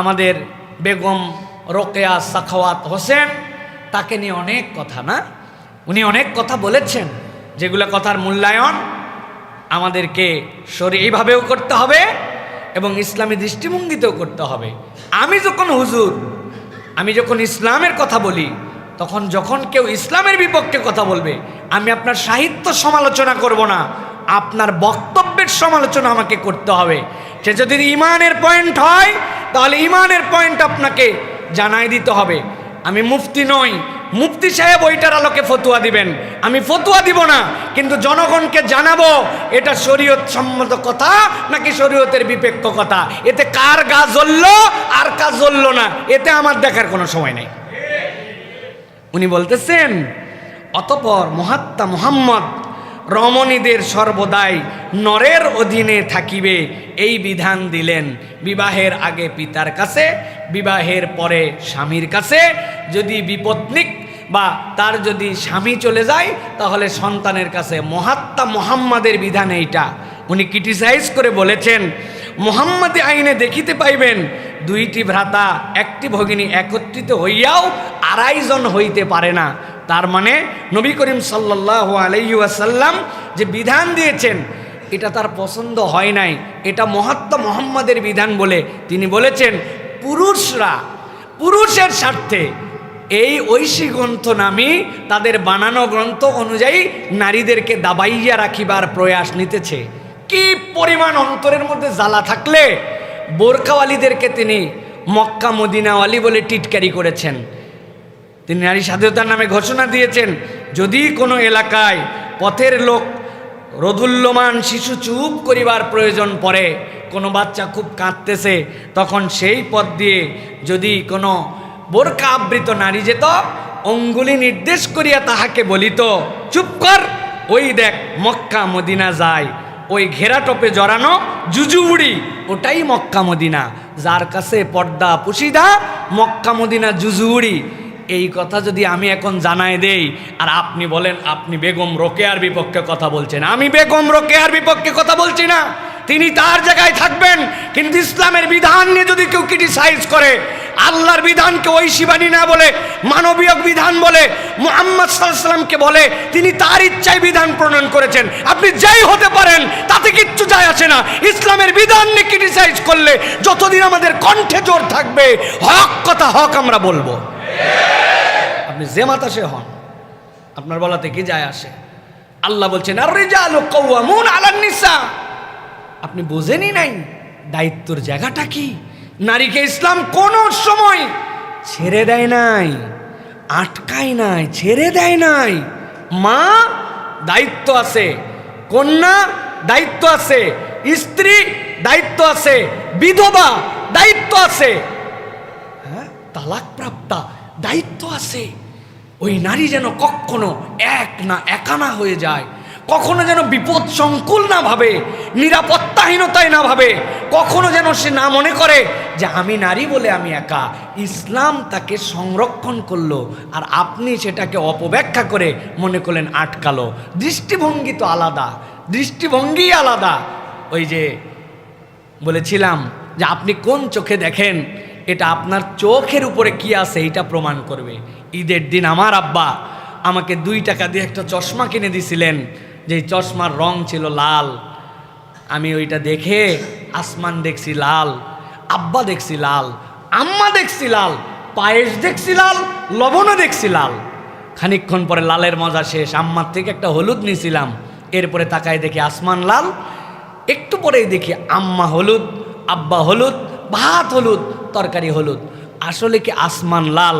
আমাদের বেগম রোকেয়া সাখাওয়াত হোসেন, তাকে নিয়ে অনেক কথা, না? উনি অনেক কথা বলেছেন, যেগুলো কথার মূল্যায়ন আমাদেরকে এইভাবেও করতে হবে এবং ইসলামী দৃষ্টিভঙ্গিতেও করতে হবে। আমি যখন হুজুর, আমি যখন ইসলামের কথা বলি, তখন যখন কেউ ইসলামের বিপক্ষে কথা বলবে, আমি আপনার সাহিত্য সমালোচনা করব না, আপনার বক্তব্যের সমালোচনা আমাকে করতে হবে। সে যদি ইমানের পয়েন্ট হয়, তাহলে ইমানের পয়েন্ট আপনাকে জানাই দিতে হবে। আমি মুফতি নই। মুফতি সাহেব ওইটার আলোকে ফতুয়া দিবেন। আমি ফতুয়া দিব না, কিন্তু জনগণকে জানাব, এটা শরীয়ত সম্মত কথা নাকি শরীয়তের বিপেক্ষ কথা? এতে কার গা জ্বলল, আর কাজ জ্বলল না? এতে আমার দেখার কোনো সময় নেই। উনি বলতেছেন, অতপর মহাত্মা মোহাম্মদ রমণীদের সর্বদাই নরের অধীনে থাকিবে, এই বিধান দিলেন। বিবাহের আগে পিতার কাছে, বিবাহের পরে স্বামীর কাছে। যদি বিপত্নিক বা তার যদি স্বামী চলে যায়, তাহলে সন্তানের কাছে মহাত্মা মোহাম্মদের বিধান এইটা। উনি ক্রিটিসাইজ করে বলেছেন, মোহাম্মদী আইনে দেখিতে পাইবেন, দুইটি ভ্রাতা, একটি ভগিনী একত্রিত হইয়াও আড়াইজন হইতে পারে না। তার মানে নবী করিম সাল্লাহ আলাইসাল্লাম যে বিধান দিয়েছেন, এটা তার পছন্দ হয় নাই। এটা মহাত্মা মোহাম্মদের বিধান বলে তিনি বলেছেন, পুরুষরা পুরুষের স্বার্থে এই ঐশী গ্রন্থ নামই তাদের বানানো গ্রন্থ অনুযায়ী নারীদেরকে দাবাইয়া রাখিবার প্রয়াস নিতেছে। কি পরিমাণ অন্তরের মধ্যে জ্বালা থাকলে বোরকাওয়ালিদেরকে তিনি মক্কা মদিনাওয়ালি বলে টিটকারি করেছেন। তিনি নারী স্বাধীনতার নামে ঘোষণা দিয়েছেন, যদি কোনো এলাকায় পথের লোক রদুল্যমান শিশু চুপ করিবার প্রয়োজন পড়ে, কোনো বাচ্চা খুব কাঁদতেছে, তখন সেই পথ দিয়ে যদি কোনো বোরকা আবৃত নারী যেত, অঙ্গুলি নির্দেশ করিয়া তাহাকে বলিত, চুপ কর, ওই দেখ মক্কা মদিনা যায়, ওই ঘেরা টপে জড়ানো জুজুবুড়ি ওটাই মক্কা মদিনা, যার কাছে পর্দা পুশিদা মক্কা মদিনা জুজুউড়ি এই কথা যদি আমি এখন জানাই দেই, আর আপনি বলেন, আপনি বেগম রোকেয়ার বিপক্ষে কথা বলছেন। আমি বেগম রোকেয়ার বিপক্ষে কথা বলছি না। তিনি তার জায়গায় থাকবেন, কিন্তু ইসলামের বিধান নিয়ে যদি কেউ ক্রিটিসাইজ করে, আল্লাহর বিধানকে শিবানী না বলে, মানবীয় বিধান বলে, মোহাম্মদ সাল্লামকে বলে, তিনি তার ইচ্ছায় বিধান প্রণয়ন করেছেন। আপনি যাই হতে পারেন, তাতে কিচ্ছু যায় আসে না। ইসলামের বিধান নিয়ে ক্রিটিসাইজ করলে যতদিন আমাদের কণ্ঠে জোর থাকবে, হক কথা হক আমরা বলব। আপনি যে মাতাসে হন, আপনার বলাতে কি যায় আসে? আল্লাহ বলছেন আর রেজাল আপনি বোঝেনই নাই দায়িত্বর জায়গাটা কি? নারীকে ইসলাম কোন সময় ছেড়ে দেয় নাই, আটকায় নাই, ছেড়ে দেয় নাই। মা, দায়িত্ব আছে। কন্যা, দায়িত্ব আছে। স্ত্রী, দায়িত্ব আছে। বিধবা, দায়িত্ব আছে। হ্যাঁ তালাক প্রাপ্তা দায়িত্ব আছে। ওই নারী যেন কখনো এক না একা না হয়ে যায়, কখনো যেন বিপদ সংকুল না ভাবে, নিরাপত্তাহীনতায় না ভাবে, কখনো যেন সে না মনে করে যে আমি নারী বলে আমি একা। ইসলাম তাকে সংরক্ষণ করল আর আপনি সেটাকে অপব্যাখ্যা করে মনে করলেন আটকালো। দৃষ্টিভঙ্গি তো আলাদা, দৃষ্টিভঙ্গি আলাদা। ওই যে বলেছিলাম যে আপনি কোন চোখে দেখেন? এটা আপনার চোখের উপরে কি আছে এটা প্রমাণ করবে। ঈদের দিন আমার আব্বা আমাকে দুই টাকা দিয়ে একটা চশমা কিনে দিছিলেন যেই চশমার রং ছিল লাল। আমি ওইটা দেখে আসমান দেখছি লাল, আব্বা দেখছি লাল, আম্মা দেখছি লাল, পায়েস দেখছি লাল, লবণও দেখছি লাল। খানিকক্ষণ পরে লালের মজা শেষ, আম্মার থেকে একটা হলুদ নিয়েছিলাম এরপরে তাকায় দেখি আসমান লাল, একটু পরেই দেখি আম্মা হলুদ, আব্বা হলুদ, ভাত হলুদ তরকারি হলুদ। আসলে কি আসমান লাল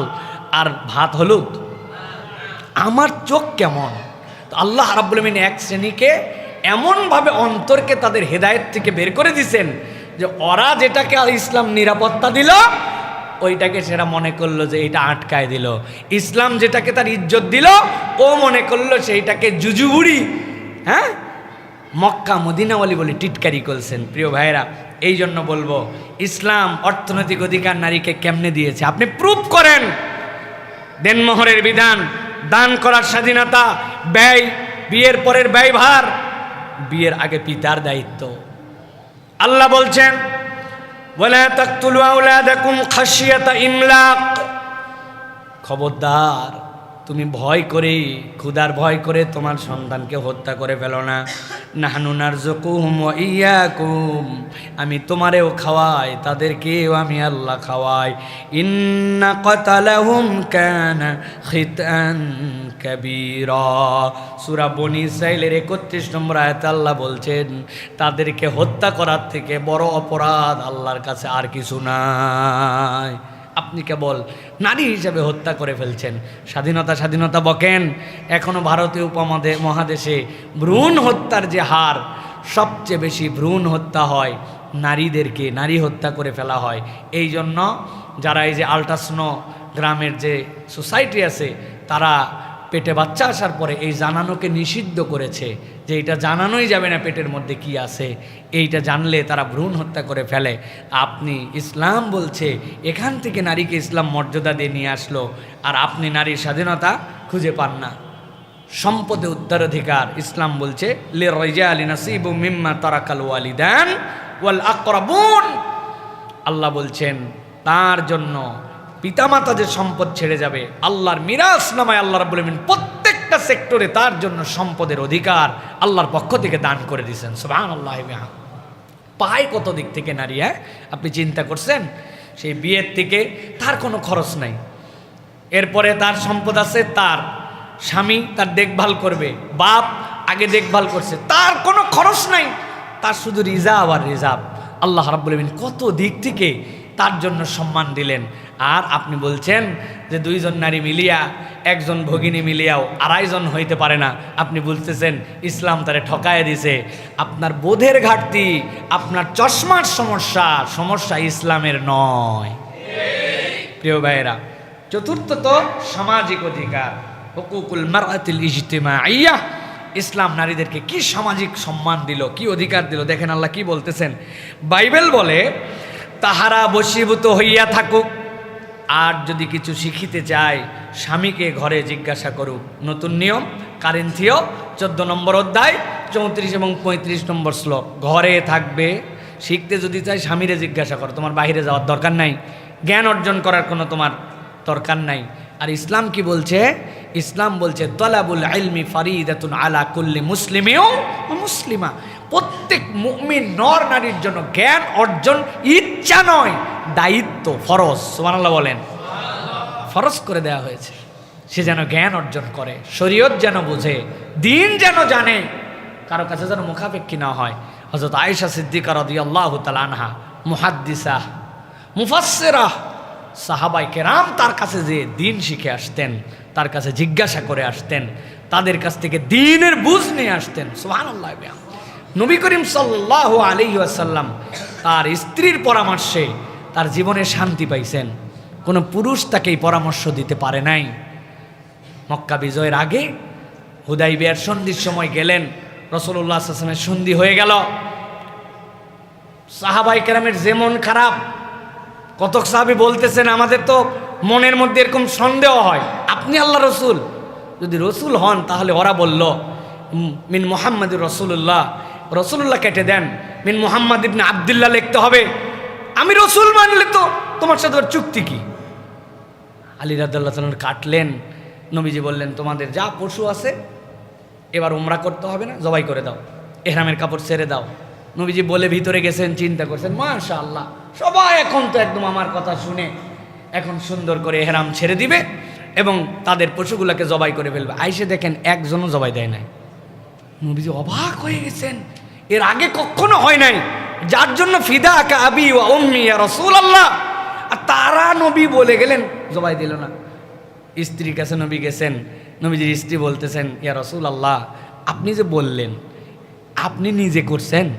আর ভাত হলুদ? আমার চোখ কেমন? আল্লাহ রাব্বুল এক শ্রেণীকে এমনভাবে অন্তরকে তাদের হেদায়েত থেকে বের করে দিছেন যে ওরা যেটাকে ইসলাম নিরাপত্তা দিল, ওইটাকে সেটা মনে করল যে এটা আটকায় দিল। ইসলাম যেটাকে তার ইজ্জত দিল, ও মনে করল সেইটাকে জুজুবুড়ি হ্যাঁ? মক্কা মদিনাওয়ালি বলে টিটকারি করছেন। প্রিয় ভাইরা এই জন্য বলব, ইসলাম অর্থনৈতিক অধিকার নারীকে কেমনে দিয়েছে? আপনি প্রুফ করেন। দেনমোহরের বিধান, দান করার স্বাধীনতা, ব্যয়, বিয়ের পরের ব্যয়ভার। বিয়ের আগে পিতার দায়িত্ব। আল্লাহ বলছেন খবরদার। তুমি ভয় করে, ক্ষুধার ভয় করে তোমার সন্তানকে হত্যা করে ফেলো না। নাহানুনার জকুম ইয়াকুম। আমি তোমারেও খাওয়াই, তাদেরকেও আমি আল্লাহ খাওয়াই। ইন্না কতালাহুম কানা খিতান কাবীরা। সূরা বনি ইসরাইলের 31 নম্বর আয়াতে আল্লাহ বলছেন, তাদেরকে হত্যা করার থেকে বড় অপরাধ আল্লাহর কাছে আর কিছু নাই। আপনি কেবল নারী হিসেবে হত্যা করে ফেলছেন। স্বাধীনতা স্বাধীনতা বকেন। এখনও ভারতীয় উপমহাদে মহাদেশে ভ্রূণ হত্যার যে হার, সবচেয়ে বেশি ভ্রূণ হত্যা হয় নারীদেরকে, নারী হত্যা করে ফেলা হয়। এই জন্য যারা এই যে আল্ট্রাসনো গ্রামের যে সোসাইটি আছে, তারা পেটে বাচ্চা আসার পরে এই জানানোকে নিষিদ্ধ করেছে। যে এটা জানানোই যাবে না পেটের মধ্যে কি আছে। এইটা জানলে তারা ভ্রূণ হত্যা করে ফেলে। আপনি ইসলাম বলছে, এখান থেকে নারীকে ইসলাম মর্যাদা দিয়ে নিয়ে আসলো, আর আপনি নারীর স্বাধীনতা খুঁজে পান না। সম্পদে উত্তরাধিকার, ইসলাম বলছে লে রইজা আলী নাসিবু মিম্মা তারাকাল ওয়ালিদান ওয়াল আকরাবুন। আল্লাহ বলছেন, তার জন্য পিতামাতা যে সম্পদ ছেড়ে যাবে, আল্লাহর মিরাজ নামায় আল্লাহ রাব্বুল আলামিন প্রত্যেকটা সেক্টরে তার জন্য সম্পদের অধিকার আল্লাহর পক্ষ থেকে দান করে দিয়েছেন। সুবহানাল্লাহ বিহাম পায় কত দিক থেকে নারী হ্যাঁ? আপনি চিন্তা করছেন? সেই বিয়ের থেকে তার কোনো খরচ নাই। এরপরে তার সম্পদ আছে তার স্বামী, তার দেখভাল করবে, বাপ আগে দেখভাল করছে, তার কোনো খরচ নাই। তার শুধু রিজার্ভ আর রিজার্ভ। আল্লাহ আলামিন কত দিক থেকে তার জন্য সম্মান দিলেন। আর আপনি বলছেন যে দুইজন নারী মিলিয়া একজন ভগিনী মিলিয়াও আড়াইজন হইতে পারে না। আপনি বলতেছেন, ইসলাম তারে ঠকায় দিছে। আপনার বোধের ঘাটতি, আপনার চশমার সমস্যা সমস্যা ইসলামের নয়। প্রিয় ভাইয়েরা চতুর্থত সামাজিক অধিকার, হকুকুল মারাতিল ইজতেমা আইয়া ইসলাম নারীদেরকে কি সামাজিক সম্মান দিল, কি অধিকার দিল? দেখেন আল্লাহ কি বলতেছেন। বাইবেল বলে, তাহারা বশীভূত হইয়া থাকুক আর যদি কিছু শিখিতে চায় স্বামীকে ঘরে জিজ্ঞাসা করুক। নতুন নিয়ম, কারেন্থিও, চোদ্দ নম্বর অধ্যায়, চৌত্রিশ এবং পঁয়ত্রিশ নম্বর শ্লোক। ঘরে থাকবে, শিখতে যদি চাই, স্বামীরে জিজ্ঞাসা করো। তোমার বাইরে যাওয়ার দরকার নাই। জ্ঞান অর্জন করার কোনো তোমার দরকার নাই। আর ইসলাম কি বলছে? ইসলাম বলছে, তলাবুল আলমি ফারিদাতুন আলা কুল্লি মুসলিমেও মুসলিমা। প্রত্যেক মুমিন নর নারীর জন্য জ্ঞান অর্জন, ইচ্ছা নয়, দায়িত্ব, ফরজ। সুবহানাল্লাহ বলেন। ফরজ করে দেওয়া হয়েছে। সে যেন জ্ঞান অর্জন করে, শরীয়ত যেন বুঝে, দিন যেন জানে, কারও কাছে যেন মুখাপেক্ষী না হয়। হজরত আয়েশা সিদ্দিকা রাদিয়াল্লাহু তাআলা আনহা, মুহাদ্দিসা, মুফাসসিরা সাহাবাই কেরাম তার কাছে যে দিন শিখে আসতেন, তার কাছে জিজ্ঞাসা করে আসতেন, তাদের কাছ থেকে দিনের বুঝ নিয়ে আসতেন। সুবহানাল্লাহ বিহাম। নবী করিম সাল্লাহ আলাইহি ওয়াসাল্লাম তার স্ত্রীর পরামর্শে তার জীবনে শান্তি পাইছেন। কোনো পুরুষ তাকে এই পরামর্শ দিতে পারে নাই। মক্কা বিজয়ের আগে হুদাই বিয়ার সন্ধির সময় গেলেন রসল্লাহ আসলামের সন্ধি হয়ে গেল। সাহাবাই কেরামের যেমন খারাপ, কতক সাহাবি বলতেছেন, আমাদের তো মনের মধ্যে এরকম সন্দেহ হয়। আপনি আল্লাহ রসুল। যদি রসুল হন তাহলে ওরা বলল মিন মোহাম্মদ রসুল্লাহ রসুল্লাহ কেটে দেন। মিন মোহাম্মদ ইবনে আবদুল্লাহ লিখতে হবে, আমি রসুল মানলে তো, তোমার সাথে চুক্তি কি? আলী রাদ্দাল্লাহ তালার কাটলেন। নবীজি বললেন, তোমাদের যা পশু আছে, এবার উমরা করতে হবে না, জবাই করে দাও, এহরামের কাপড় ছেড়ে দাও। নবীজি বলে ভিতরে গেছেন, চিন্তা করছেন মাশা আল্লাহ সবাই এখন তো একদম আমার কথা শুনে, এখন সুন্দর করে এহরাম ছেড়ে দিবে এবং তাদের পশুগুলোকে জবাই করে ফেলবে। আইসে দেখেন, একজনও জবাই দেয় নাই। নবীজি অবাক হয়ে গেছেন। এর আগে কখনো হয় নাই। যার জন্য ফিদা ওয়া উম্মি ইয়া রাসূলুল্লাহ। আর তারা নবী বলে গেলেন, জবাই দিল না। স্ত্রীর কাছে নবী গেছেন, নবীজির স্ত্রী বলতেছেন, ইয়া রসুল আল্লাহ আপনি যে বললেন, আপনি নিজে করছেন?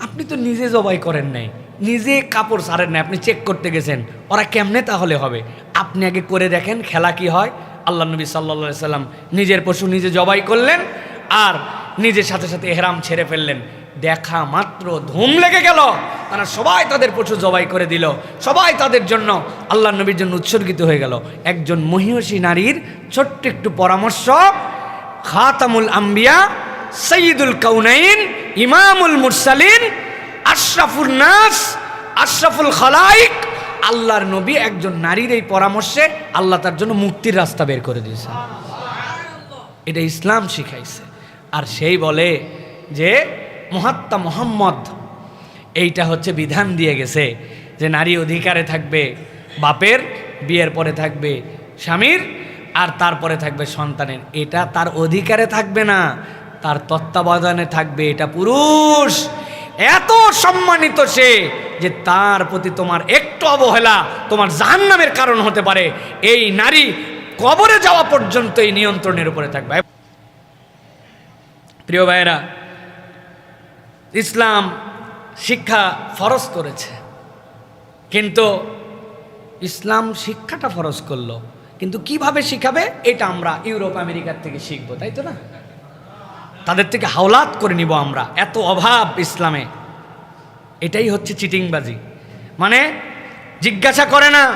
আপনি তো নিজে জবাই করেন নাই। নিজে কাপড় সারেন নাই, আপনি চেক করতে গেছেন। ওরা কেমনে তাহলে হবে? আপনি আগে করে দেখেন, খেলা কি হয়? আল্লাহ নবী সাল্লা সাল্লাম নিজের পশু নিজে জবাই করলেন। আর নিজের সাথে সাথে এহরাম ছেড়ে ফেললেন। দেখা মাত্র ধুম লেগে গেল। তারা সবাই তাদের পশু জবাই করে দিল। সবাই তাদের জন্য আল্লাহ নবীর জন্য উৎসর্গিত হয়ে গেল। একজন মহিষী নারীর ছোট্ট একটু পরামর্শ, খাতামুল আম্বিয়া সঈদুল কাউনাইন, ইমামুল মুরসালিন আশরাফুল নাস, আশরাফুল খালাইক। আল্লাহর নবী একজন নারীর এই পরামর্শে আল্লাহ তার জন্য মুক্তির রাস্তা বের করে দিয়েছে। এটা ইসলাম শিখাইছে। আর সেই বলে যে, মহাত্মা মোহাম্মদ। এইটা হচ্ছে বিধান দিয়ে গেছে যে নারী অধিকারে থাকবে, বাপের বিয়ের পরে থাকবে, স্বামীর আর তারপরে থাকবে সন্তানের। এটা তার অধিকারে থাকবে না, তার তত্ত্বাবধানে থাকবে। এটা পুরুষ। এত সম্মানিত সে যে তার প্রতি তোমার একটু অবহেলা, তোমার জাহান্নামের কারণ হতে পারে। এই নারী কবরে যাওয়া পর্যন্ত এই নিয়ন্ত্রণের উপরে থাকবে। প্রিয় ভাইয়েরা, ইসলাম শিক্ষা ফরজ করেছে। কিন্তু ইসলাম শিক্ষাটা ফরজ করল। কিন্তু কীভাবে শিখাবে? এটা আমরা ইউরোপ, আমেরিকার থেকে শিখব, তাই তো না? তাদের থেকে হাওলাত করে নিব আমরা, এত অভাব ইসলামে। এটাই হচ্ছে চিটিংবাজি। মানে জিজ্ঞাসা করে না,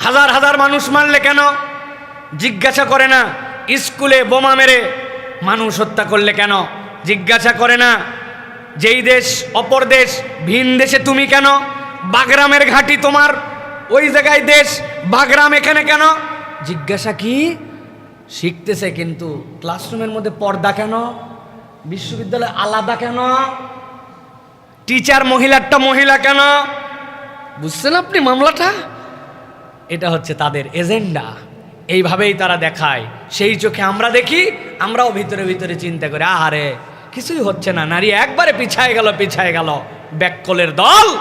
হাজার হাজার মানুষ মারলে কেন? জিজ্ঞাসা করে না, স্কুলে বোমা মেরে মানুষ হত্যা করলে কেন? জিজ্ঞাসা করে না। যেই দেশ, অপর দেশ, ভিন দেশে তুমি কেন? বাগরামের ঘাঁটি তোমার। ওই জায়গায় দেশ, বাগরাম এখানে কেন? জিজ্ঞাসা কি? শিখতেছে কিন্তু। ক্লাসরুমের মধ্যে পর্দা কেন? বিশ্ববিদ্যালয় আলাদা কেন? টিচার মহিলারটা মহিলা কেন? বুঝছেন আপনি মামলাটা? এটা হচ্ছে তাদের এজেন্ডা। এইভাবেই তারা দেখায়। সেই চোখে আমরা দেখি, আমরাও ভিতরে ভিতরে চিন্তা করি, আহারে, কিছুই হচ্ছে না। নারী একবারে পিছায় গেল পিছায় গেল। ব্যাককলের দল।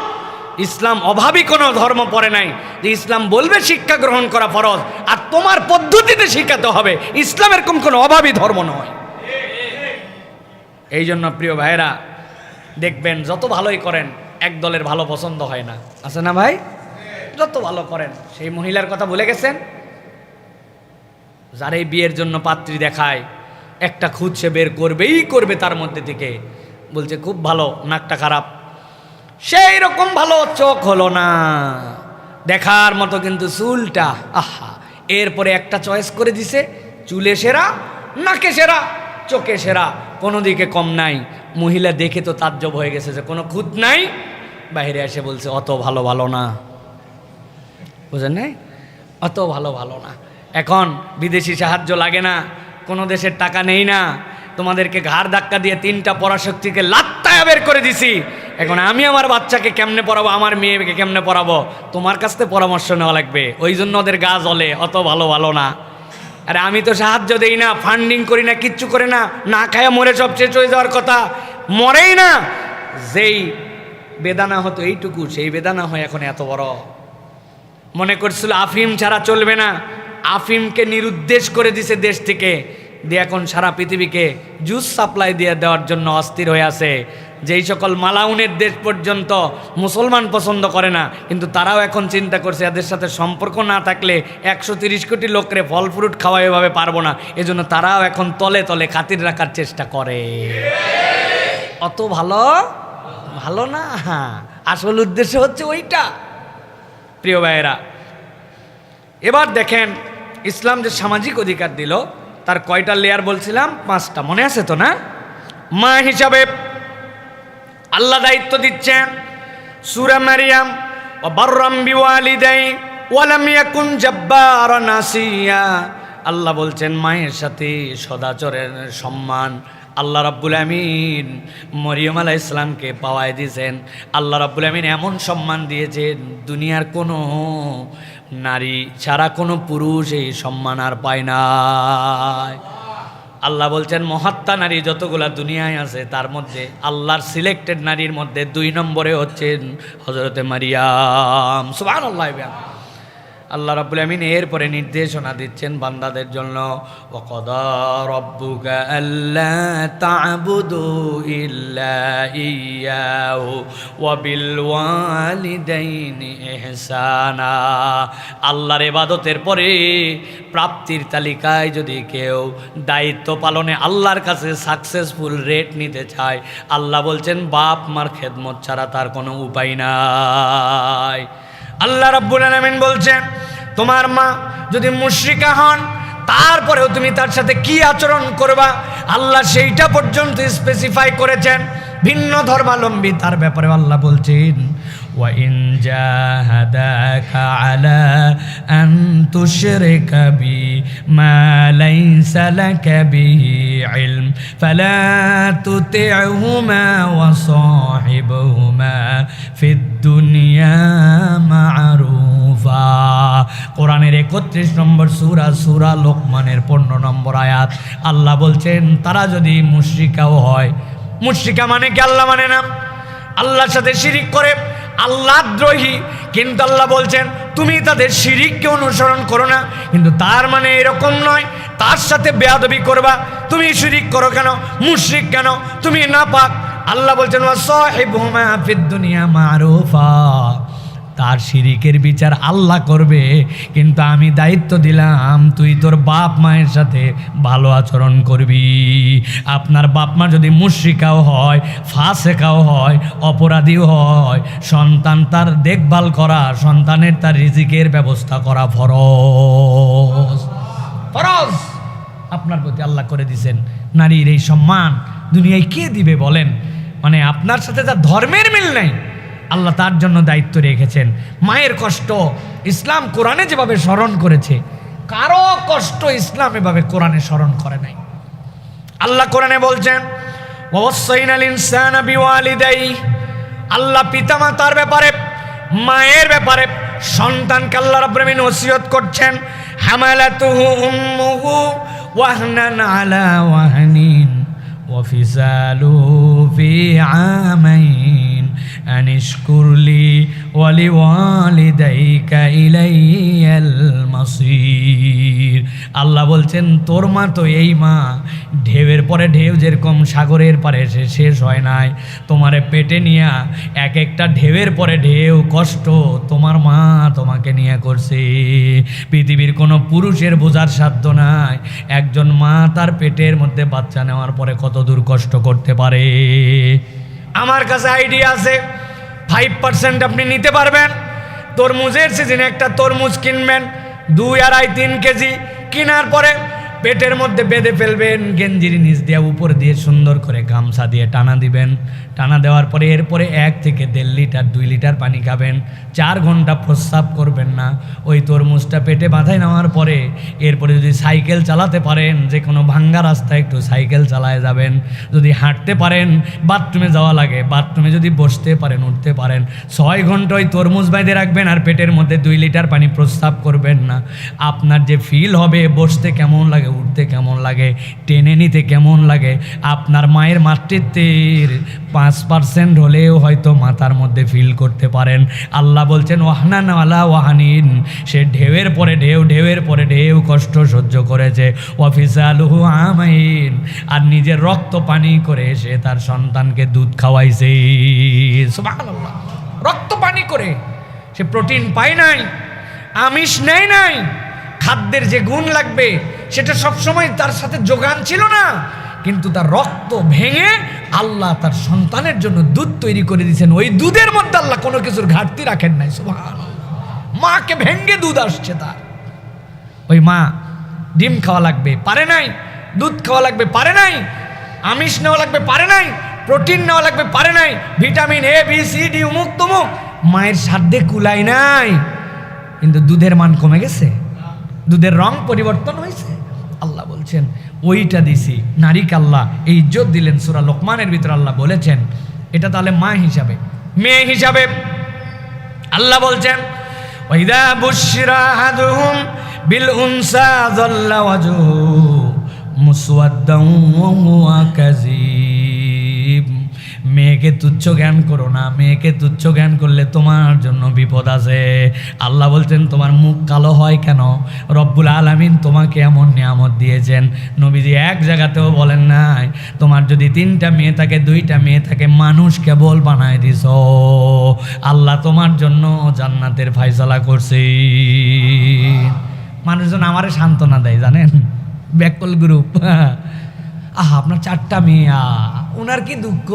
ইসলাম অভাবী কোনো ধর্ম পড়ে নাই। যে ইসলাম বলবে শিক্ষা গ্রহণ করা ফরজ, আর তোমার পদ্ধতিতে শিখাতে হবে। ইসলাম এরকম কোনো অভাবী ধর্ম নয়। এই জন্য প্রিয় ভাইরা দেখবেন, যত ভালোই করেন, এক দলের ভালো পছন্দ হয় না। আছে না ভাই? যত ভালো করেন। সেই মহিলার কথা ভুলে গেছেন? যার এই বিয়ের জন্য পাত্রী দেখায়, একটা খুদ সে বের করবেই করবে তার মধ্যে থেকে। বলছে, খুব ভালো, নাকটা খারাপ। সেই রকম ভালো চোখ হলো না। দেখার মতো কিন্তু চুলটা, আহা, এরপরে একটা চয়েস করে দিছে, চুলে সেরা, নাকে সেরা, চোখে সেরা, কোনো দিকে কম নাই। মহিলা দেখে তো তাজ্জব হয়ে গেছে যে কোনো খুঁত নাই। বাইরে এসে বলছে, অত ভালো ভালো না। বুঝেন অত ভালো ভালো না। এখন বিদেশি সাহায্য লাগে না, কোনো দেশের টাকা নেই না। তোমাদেরকে ঘাড় ধাক্কা দিয়ে তিনটা পরাশক্তিকে লাত্তায় বের করে দিছি। এখন আমি আমার বাচ্চাকে কেমনে পড়াবো, আমার মেয়েকে কেমনে পড়াবো? তোমার কাছ থেকে পরামর্শ নেওয়া লাগবে। ওই জন্য ওদের গা জ্বলে, অত ভালো ভালো না। আরে আমি তো সাহায্য দেই না ফান্ডিং করি না, কিচ্ছু করে না না খায়া মরে সব শেষ হয়ে যাওয়ার কথা। মরেই না। যেই বেদানা হতো এইটুকু, সেই বেদানা হয় এখন এত বড়। মনে করছিল আফিম ছাড়া চলবে না। আফিমকে নিরুদ্দেশ করে দিছে দেশ থেকে, দিয়ে এখন সারা পৃথিবীকে জুস সাপ্লাই দিয়ে দেওয়ার জন্য অস্থির হয়ে আছে। যেই সকল মালাউনের দেশ পর্যন্ত মুসলমান পছন্দ করে না, কিন্তু তারাও এখন চিন্তা করছে এদের সাথে সম্পর্ক না থাকলে একশো তিরিশ কোটি লোকরে ফল ফ্রুট খাওয়া এভাবে পারব না। এজন্য তারাও এখন তলে তলে খাতির রাখার চেষ্টা করে। অত ভালো? ভালো না? হ্যাঁ আসল উদ্দেশ্য হচ্ছে ওইটা। প্রিয় ভাইয়েরা, এবার দেখেন ইসলাম যে সামাজিক অধিকার দিল, তার কয়টা লেয়ার বলছিলাম? পাঁচটা। মনে আছে তো না? মা হিসাবে আল্লাহ দায়িত্ব দিচ্ছেন। সুরা মারিয়াম ও বাররাম ওয়ালাম ইয়াকুন জাব্বারা নাসিয়া। আল্লাহ বলছেন, মায়ের সাথে সদাচরের সম্মান আল্লাহ রাব্বুল আমিন মরিয়ম আলাহ ইসলামকে পাওয়ায় দিয়েছেন। আল্লাহ রাব্বুল আমিন এমন সম্মান দিয়েছেন, দুনিয়ার কোনো নারী ছাড়া কোনো পুরুষ এই সম্মান আর পায় না। আল্লাহ বলছেন, মহাত্মা নারী যতগুলা দুনিয়ায় আছে, তার মধ্যে আল্লাহর সিলেক্টেড নারীর মধ্যে দুই নম্বরে হচ্ছেন হজরতে মারিয়াম। সুবাহ আল্লাহ আল্লাহ রাব্বুল আমিন এরপরে নির্দেশনা দিচ্ছেন বান্দাদের জন্য ইল্লা ইয়াহু ওয়া বিল ওয়ালিদাইনি ইহসানা। আল্লাহর ইবাদতের পরে প্রাপ্তির তালিকায় যদি কেউ দায়িত্ব পালনে আল্লাহর কাছে সাকসেসফুল রেট নিতে চায়, আল্লাহ বলছেন, বাপ মার খেদমত ছাড়া তার কোনো উপায় নাই। আল্লাহ রাব্বুল আলামিন বলছেন, তোমার মা যদি মুশরিকা হন, তারপরেও তুমি তার সাথে কি আচরণ করবা? আল্লাহ সেইটা পর্যন্ত স্পেসিফাই করেছেন। ভিন্ন ধর্মাবলম্বী তার ব্যাপারে আল্লাহ বলছেন وإن جاهداك على أن تشرك بي ما ليس لك به علم فلا تطعهما وصاحبهما في الدنيا معروفا কোরআনের একত্রিশ নম্বর সুরা সুরা লোকমানের পনেরো নম্বর আয়াত আল্লাহ বলছেন তারা যদি মুশ্রিকাও হয় মুশ্রিকা মানে কি আল্লাহ মানে না আল্লাহর সাথে শিরিক করে আল্লাহ দ্রোহী। কিন্তু আল্লাহ বলছেন, তুমি তাদের শিরিককে অনুসরণ করো না। কিন্তু তার মানে এরকম নয়। তার সাথে বেয়াদবি করবা। তুমি শিরিক করো কেন? মুশরিক কেন? তুমি না পাক আল্লাহ বলছেন, ওয়া সাহেবুমা ফিদ দুনিয়া মারুফা। তার শিরিকের বিচার আল্লাহ করবে, কিন্তু আমি দায়িত্ব দিলাম, তুই তোর বাপ মায়ের সাথে ভালো আচরণ করবি। আপনার বাপ মা যদি মুশ্রিকাও হয়, ফাঁসেকাও হয়, অপরাধীও হয়, সন্তান তার দেখভাল করা, সন্তানের তার রিজিকের ব্যবস্থা করা ফরজ। ফরজ। আপনার প্রতি আল্লাহ করে দিছেন। নারীর এই সম্মান দুনিয়ায় কে দিবে বলেন? মানে আপনার সাথে তার ধর্মের মিল নেই আল্লাহ তার জন্য দায়িত্ব রেখেছেন। মায়ের কষ্ট ইসলাম কোরআনে যেভাবে স্মরণ করেছে, কারও কষ্ট ইসলাম এভাবে কোরআনে স্মরণ করে নাই। আল্লাহ কোরআনে বলছেন আল্লাহ পিতামাতার ব্যাপারে, মায়ের ব্যাপারে সন্তানকে আল্লাহ রব্রমিন ওসিয়ত করছেন, হামালাতুহু ওয়াহনান আলা ওয়াহনিন أن اشكر لي ولوالديك إلي المصير আল্লাহ বলছেন তোর মা তো এই মা ঢেউয়ের পরে ঢেউ যেরকম সাগরের পারে এসে শেষ হয় নাই তোমারে পেটে নিয়া এক একটা ঢেউয়ের পরে ঢেউ কষ্ট তোমার মা তোমাকে নিয়ে করছে পৃথিবীর কোনো পুরুষের বোঝার সাধ্য নাই একজন মা তার পেটের মধ্যে বাচ্চা নেওয়ার পরে কত দূর কষ্ট করতে পারে আমার কাছে আইডিয়া আছে। ফাইভ পার্সেন্ট আপনি নিতে পারবেন। তরমুজের সিজনে একটা তরমুজ কিনবেন, দুই আড়াই তিন কেজি। কেনার পরে পেটের মধ্যে বেঁধে ফেলবেন, গেঞ্জির নিচ দিয়ে উপর দিয়ে সুন্দর করে গামছা দিয়ে টানা দিবেন। টানা দেওয়ার পরে এরপরে এক থেকে দেড় লিটার, দুই লিটার পানি খাবেন। চার ঘণ্টা প্রস্রাব করবেন না। ওই তরমুজটা পেটে বাঁধাই নেওয়ার পরে এরপরে যদি সাইকেল চালাতে পারেন যে কোনো ভাঙ্গা রাস্তায় একটু সাইকেল চালায় যাবেন। যদি হাঁটতে পারেন, বাথরুমে যাওয়া লাগে। বাথরুমে যদি বসতে পারেন, উঠতে পারেন, ছয় ঘণ্টা ওই তরমুজ বাইদে রাখবেন আর পেটের মধ্যে দুই লিটার পানি প্রস্রাব করবেন না। আপনার যে ফিল হবে, বসতে কেমন লাগে, উঠতে কেমন লাগে, টেনে নিতে কেমন লাগে, আপনার মায়ের মাতৃত্বের পাঁচ পার্সেন্ট হলেও হয়তো মাথার মধ্যে ফিল করতে পারেন। আল্লাহ বলছেন, ওয়াহনান আলা ওয়াহানিন। সে ঢেউয়ের পরে ঢেউ, ঢেউয়ের পরে ঢেউ কষ্ট সহ্য করেছে। অফিসে আলুহু আমাইন। আর নিজের রক্ত পানি করে সে তার সন্তানকে দুধ খাওয়াইছে। রক্ত পানি করে। সে প্রোটিন পায় নাই, আমিষ নেয় নাই। খাদ্যের যে গুণ লাগবে, সেটা সবসময় তার সাথে যোগান ছিল না। কিন্তু তার রক্ত ভেঙে আল্লাহ তার সন্তানের জন্য দুধ তৈরি করে দিয়েছেন। ওই দুধের মধ্যে আল্লাহ কোনো কিছুর ঘাটতি রাখেন নাই। মাকে ভেঙ্গে দুধ আসছে তার। ওই মা, ডিম খাওয়া লাগবে, পারে নাই। দুধ খাওয়া লাগবে, পারে নাই। আমিষ নেওয়া লাগবে, পারে নাই। প্রোটিন নেওয়া লাগবে, পারে নাই। Vitamin A B C D উমুক তুমুক। মায়ের সাধ্যে কুলাই নাই। কিন্তু দুধের মান কমে গেছে। দুধের রং পরিবর্তন হয়েছে। আল্লাহ বলছেন ওইটা দিছি। নারীকে আল্লাহ এই ইজ্জত দিলেন সুরা লোকমানের ভিতরে আল্লাহ বলেছেন, এটা তাহলে মা হিসাবে। মেয়ে হিসাবে আল্লাহ বলছেন ওইদা বুশরা ওয়াজহু মুসওয়াদ্দান ওয়া কাযীব। মেয়েকে তুচ্ছ জ্ঞান করো না, মেয়েকে তুচ্ছ জ্ঞান করলে তোমার জন্য বিপদ আছে। আল্লাহ বলছেন, তোমার মুখ কালো হয় কেন? রব্বুল আলামিন তোমাকে এমন নিয়ামত দিয়েছেন। নবীজি এক জায়গাতেও বলেন নাই, তোমার যদি তিনটা মেয়ে থাকে, দুইটা মেয়ে থাকে, মানুষ কেবল বানায় দিস আল্লাহ তোমার জন্য জান্নাতের ফাইসলা করছে। মানুষজন আমারে সান্ত্বনা দেয়, জানেন? ব্যাকল গ্রুপ। আহ, আপনার চারটা মেয়ে ওনার কি দুঃখ?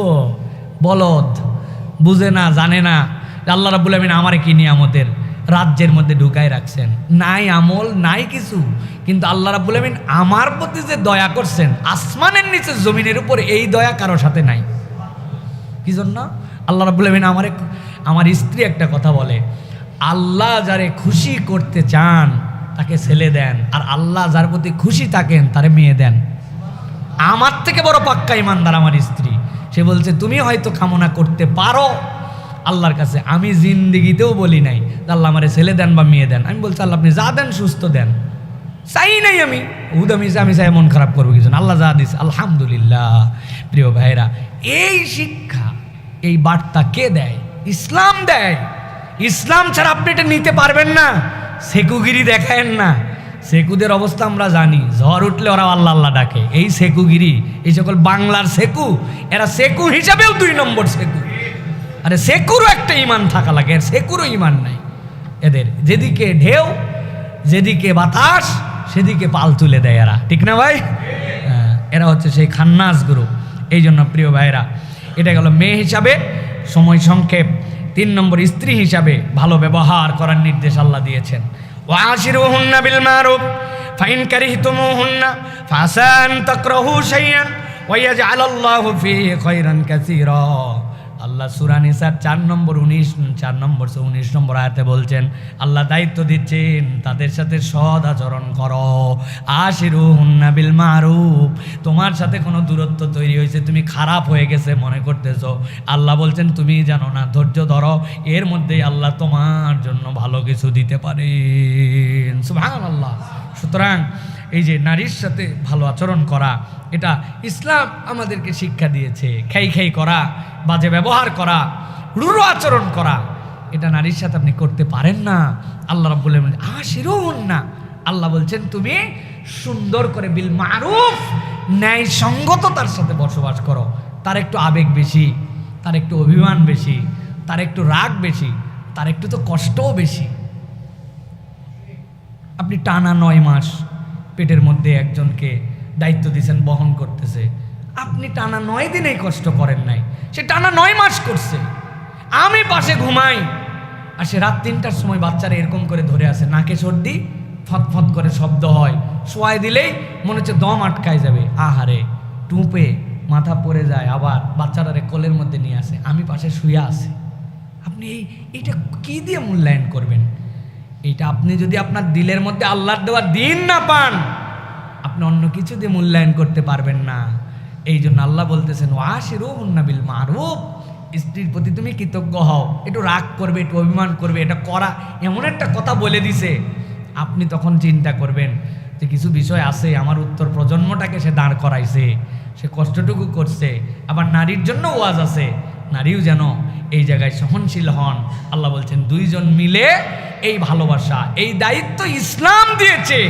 বলদ, বুঝে না, জানে না। আল্লাহ রাবুল আমিন আমারে কি নিয়ামতের রাজ্যের মধ্যে ঢুকায় রাখছেন? নাই আমল, নাই কিছু। কিন্তু আল্লাহ রাবুল আমিন আমার প্রতি যে দয়া করছেন, আসমানের নিচে জমিনের উপর এই দয়া কারোর সাথে নাই। কি জন্য? আল্লাহ রাবুল আমিন আমারে, আমার স্ত্রী একটা কথা বলে, আল্লাহ যারে খুশি করতে চান, তাকে ছেলে দেন। আর আল্লাহ যার প্রতি খুশি থাকেন, তারে মেয়ে দেন। আমার থেকে বড় পাক্কা ইমানদার আমার স্ত্রী। সে বলছে, তুমি হয়তো কামনা করতে পারো। আল্লাহর কাছে, আমি জিন্দিগিতেও বলি নাই আল্লাহ আমারে ছেলে দেন বা মেয়ে দেন। আমি বলছি, আল্লাহ, আপনি যা দেন সুস্থ দেন। চাই নাই আমি। উদামি আমি চাই মন খারাপ করব কিছু আল্লাহ যা দিস আলহামদুলিল্লাহ। প্রিয় ভাইরা এই শিক্ষা, এই বার্তা কে দেয়? ইসলাম দেয়। ইসলাম ছাড়া আপনি এটা নিতে পারবেন না। সেকুগিরি দেখায়েন না। সেকুদের অবস্থা আমরা জানি। ঝড় উঠলে ওরা আল্লাহ আল্লাহ ডাকে। এই সেকুগিরি এই সকল বাংলার সেকু এরা সেকু হিসাবেও দুই নম্বর সেকু। আরে সেকুরও একটা ইমান থাকা লাগে আর সেকুরও ইমান নাই। এদের যেদিকে ঢেউ যেদিকে বাতাস সেদিকে পাল তুলে দেয় এরা। ঠিক না ভাই? হ্যাঁ, এরা হচ্ছে সেই খান্নাস গ্রুপ এই জন্য প্রিয় ভাইরা এটা গেল মেয়ে হিসাবে সময় সংক্ষেপ। তিন নম্বর স্ত্রী হিসাবে ভালো ব্যবহার করার নির্দেশ আল্লাহ দিয়েছেন। وعاشروهن بالمعروف فإن كرهتموهن فعسى أن تكرهوا شيئا ويجعل الله فيه خيرا كثيرا. আল্লাহ সুরা নিসার চার নম্বর উনিশ, চার নম্বর উনিশ নম্বর আয়াতে বলছেন, আল্লাহ দায়িত্ব দিচ্ছেন, তাদের সাথে সদ আচরণ করো। আশিরু হুন্নাবিল মারুফ, তোমার সাথে কোনো দূরত্ব তৈরি হয়েছে, তুমি খারাপ হয়ে গেছে মনে করতেছো। আল্লাহ বলছেন, তুমি জানো না, ধৈর্য ধরো, এর মধ্যেই আল্লাহ তোমার জন্য ভালো কিছু দিতে সুবহান আল্লাহ সুতরাং এই যে নারীর সাথে ভালো আচরণ করা, এটা ইসলাম আমাদেরকে শিক্ষা দিয়েছে। খাই খাই করা, বাজে ব্যবহার করা রুড়ো আচরণ করা, এটা নারীর সাথে আপনি করতে পারেন না। আল্লাহ রাব্বুল আশিরও না। আল্লাহ বলছেন, তুমি সুন্দর করে বিল মারুফ ন্যায় সঙ্গত তার সাথে বসবাস করো। তার একটু আবেগ বেশি, তার একটু অভিমান বেশি, তার একটু রাগ বেশি, তার একটু তো কষ্টও বেশি। আপনি টানা নয় মাস পেটের মধ্যে একজনকে দায়িত্ব দিয়েছেন, বহন করতেছে। আপনি টানা নয় দিনেই কষ্ট করেন নাই। সে টানা নয় মাস করছে। আমি পাশে ঘুমাই। আর সে রাত তিনটার সময় বাচ্চারা এরকম করে ধরে আসে নাকে সর্দি, ফত ফত করে শব্দ হয়। শোয়াই দিলেই মনে হচ্ছে দম আটকায় যাবে। আহারে, টুপে মাথা পড়ে যায়, আবার বাচ্চাটারে কোলের মধ্যে নিয়ে আসে, আমি পাশে শুয়ে আসি আপনি এই, এইটা কি দিয়ে মূল্যায়ন করবেন? এইটা আপনি যদি আপনার দিলের মধ্যে আল্লাহর দেওয়া দিন না পান, আপনি অন্য কিছু দিয়ে মূল্যায়ন করতে পারবেন না। এই জন্য আল্লাহ বলতেছেন ওয়াশিরু হুন্নাবিল মারুফ স্ত্রীর প্রতি তুমি কৃতজ্ঞ হও। একটু রাগ করবে, একটু অভিমান করবে, এটা করা এমন একটা কথা বলে দিছে। আপনি তখন চিন্তা করবেন যে কিছু বিষয় আছে, আমার উত্তর প্রজন্মটাকে সে দাঁড় করাইছে, সে কষ্টটুকু করছে, আবার নারীর জন্য ওয়াজ আছে, নারীও যেন এই জায়গায় সহনশীল হন। আল্লাহ বলছেন, দুইজন মিলে এই ভালোবাসা, এই দায়িত্ব ইসলাম দিয়েছে,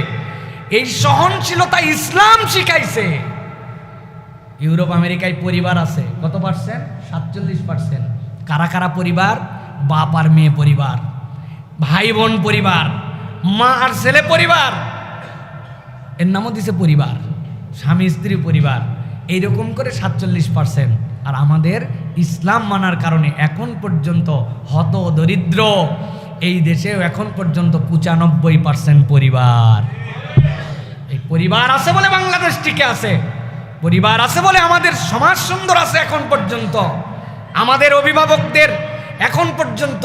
এই সহনশীলতা ইসলাম শিখাইছে। ইউরোপ, আমেরিকায় পরিবার আছে, কত পার্সেন্ট সাতচল্লিশ পার্সেন্ট কারা কারা পরিবার? বাপ আর মেয়ে পরিবার, ভাই বোন পরিবার, মা আর ছেলে পরিবার, এর নামও দিছে পরিবার, স্বামী স্ত্রী পরিবার, এইরকম করে সাতচল্লিশ পার্সেন্ট আর আমাদের ইসলাম মানার কারণে এখন পর্যন্ত হত দরিদ্র। এই দেশেও এখন পর্যন্ত পঁচানব্বই পার্সেন্ট পরিবার। এই পরিবার আছে বলে বাংলাদেশ টিকে আছে। পরিবার আছে বলে আমাদের সমাজ সুন্দর আছে এখন পর্যন্ত। আমাদের অভিভাবকদের এখন পর্যন্ত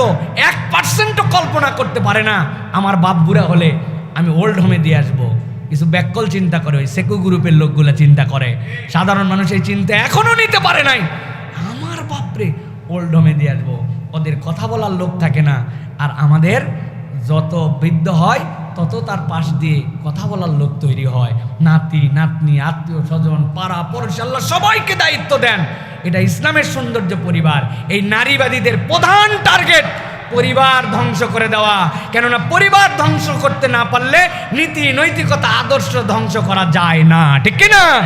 এক পার্সেন্টও কল্পনা করতে পারে না। আমার বাপ বুড়া হলে আমি ওল্ড হোমে দিয়ে আসব। কিছু ব্যাকল চিন্তা করে, ওই সেকু গ্রুপের লোকগুলো চিন্তা করে। সাধারণ মানুষ এই চিন্তা এখনও নিতে পারে নাই। ওল্ড হোমে দিয়ে আসব। ওদের কথা বলার লোক থাকে না। আর আমাদের যত বৃদ্ধ হয়, তত তার পাশ দিয়ে কথা বলার লোক তৈরি হয়। নাতি, নাতনি, আত্মীয় স্বজন, পাড়া পরিচাল্লা সবাইকে দায়িত্ব দেন। এটা ইসলামের সৌন্দর্য পরিবার। এই নারীবাদীদের প্রধান টার্গেট পরিবার ধ্বংস করে দেওয়া। কেননা পরিবার ধ্বংস করতে না পারলে নীতি, নৈতিকতা, আদর্শ ধ্বংস করা যায় না। ঠিক কি না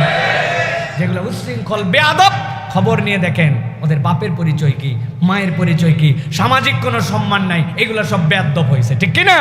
যেগুলো উচ্ছৃঙ্খল বেয়াদব খবর নিয়ে দেখেন। ওদের বাপের পরিচয় কি, মায়ের পরিচয় কি, সামাজিক কোনো সম্মান নাই, এগুলো সব ব্যর্থ হয়েছে, ঠিক কি না